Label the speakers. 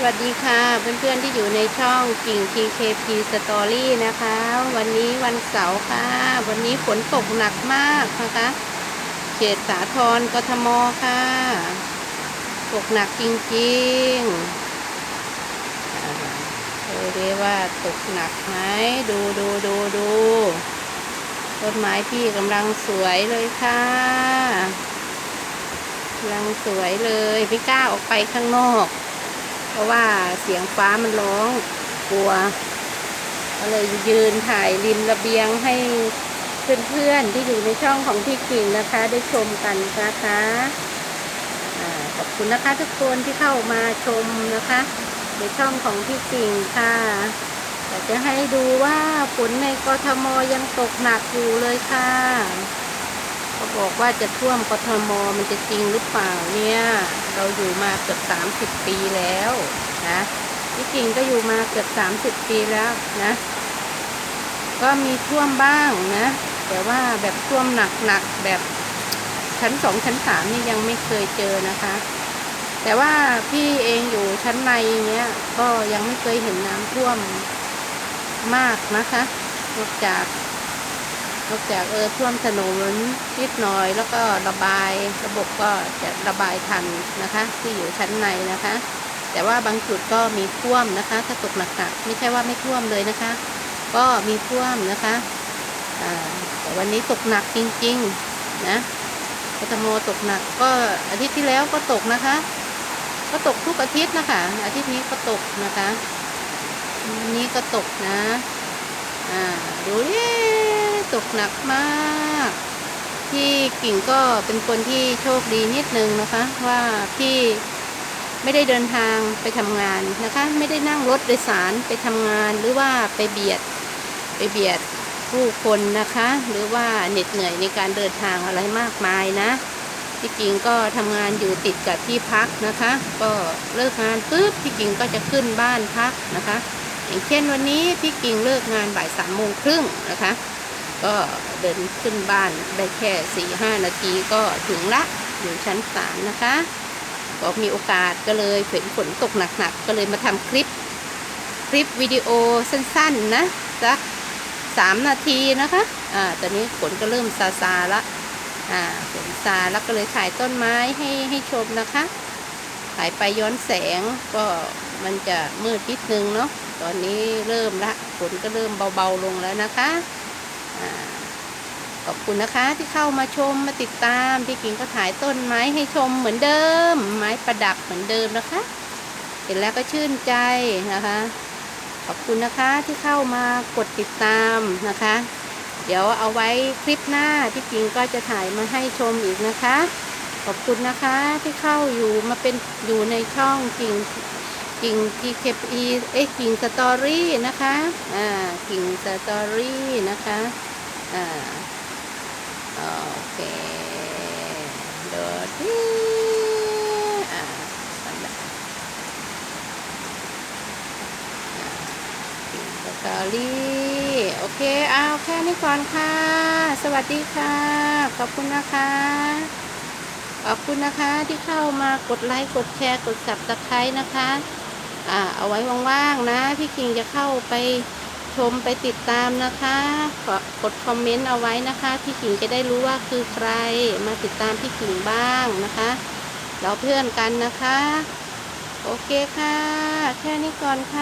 Speaker 1: สวัสดีค่ะเพื่อนๆที่อยู่ในช่องกิ่ง TKP Story นะคะ วันนี้วันเสาร์ค่ะ วันนี้ฝนตกหนักมากนะคะ เขตสาทรกทมค่ะ ตกหนักจริงๆดูดิว่าตกหนักไหมดูดูดูดูต้นไม้พี่กำลังสวยเลยค่ะกำลังสวยเลยไม่กล้าออกไปข้างนอก ราะว่าเสียงฟ้ามันร้องกลัวก็เลยยืนถ่ายริมระเบียงให้เพื่อนๆที่อยู่ในช่องของพี่กิ่งนะคะ ได้ชมกันนะคะขอบคุณนะคะทุกคนที่เข้ามาชมนะคะ ในช่องของพี่กิ่งค่ะอยากจะให้ดูว่าฝนในกทมยังตกหนักอยู่เลยค่ะ เขาบอกว่าจะท่วมกทมมันจะจริงหรือเปล่าเนี่ย เราอยู่มาเกือบสามสิบปีแล้วนะพี่กิงก็อยู่มาเกือบสามสิบปีแล้วนะ ก็มีท่วมบ้างนะ แต่ว่าแบบท่วมหนักๆแบบชั้นสองชั้นสามนี่ยังไม่เคยเจอนะคะ แต่ว่าพี่เองอยู่ชั้นในเนี้ยก็ยังไม่เคยเห็นน้ำท่วมมากนะคะนอกจาก นอกจากเออท่วมถนนนิดหน่อยแล้วก็ระบายระบบก็จะระบายทันนะคะ ที่อยู่ชั้นในนะคะ แต่ว่าบางจุดก็มีท่วมนะคะ ถ้าตกหนักๆไม่ใช่ว่าไม่ท่วมเลยนะคะ ก็มีท่วมนะคะแต่วันนี้ตกหนักจริง ๆ นะกทมตกหนักก็อาทิตย์ที่แล้วก็ตกนะคะ ก็ตกทุกอาทิตย์นะคะ อาทิตย์นี้ก็ตกนะคะนนี้ก็ตกนะ อ่าดูดิตกหนักมากพี่กิ่งก็เป็นคนที่โชคดีนิดนึงนะคะ ว่าพี่ไม่ได้เดินทางไปทำงานนะคะ ไม่ได้นั่งรถโดยสารไปทำงานหรือว่าไปเบียดไปเบียดผู้คนนะคะ หรือว่าเหน็ดเหนื่อยในการเดินทางอะไรมากมายนะพี่กิ่งก็ทำงานอยู่ติดกับที่พักนะคะ ก็เลิกงานปุ๊บพี่กิ่งก็จะขึ้นบ้านพักนะคะ อย่างเช่นวันนี้พี่กิ่งเลิกงานบ่ายสามโมงครึ่งนะคะ ก็เดินขึ้นบ้านได้แค่สี่ห้านาทีก็ถึงละอยู่ชั้นสามนะคะก็มีโอกาสก็เลยเห็นฝนตกหนักๆก็เลยมาทำคลิปคลิปวิดีโอสั้นๆนะสักสามนาทีนะคะ อ่า ตอนนี้ฝนก็เริ่มซาซาละ อ่า ฝนซาแล้วก็เลยถ่ายต้นไม้ให้ให้ชมนะคะ ถ่ายไปย้อนแสงก็ มันจะมืดนิดนึงเนาะตอนนี้เริ่มละฝนก็เริ่มเบาๆลงแล้วนะคะอาขอบคุณนะคะที่เข้ามาชมมาติดตามพี่กิ่งก็ถ่ายต้นไม้ให้ชมเหมือนเดิม ไม้ประดับเหมือนเดิมนะคะ เห็นแล้วก็ชื่นใจนะคะ ขอบคุณนะคะที่เข้ามากดติดตามนะคะ เดี๋ยวเอาไว้คลิปหน้าพี่กิ่งก็จะถ่ายมาให้ชมอีกนะคะ ขอบคุณนะคะที่เข้าอยู่มาเป็นอยู่ในช่องกิ่ง กิ่ง GKP เอ้กิ่งสตอรี่นะคะ อ่า กิ่งสตอรี่นะคะ อ่า โอเคโดดอ่ากิ่งสตอรี่ โอเค เอาแค่นี้ก่อนค่ะ สวัสดีค่ะ ขอบคุณนะคะขอบคุณนะคะที่เข้ามากดไลค์ กดแชร์ กด subscribe นะคะ อ่าเอาไว้ว่างๆนะ พี่คิงจะเข้าไปชมไปติดตามนะคะกดคอมเมนต์เอาไว้นะคะ พี่คิงจะได้รู้ว่าคือใครมาติดตามพี่คิงบ้างนะคะ เราเพื่อนกันนะคะ โอเคค่ะ แค่นี้ก่อนค่ะ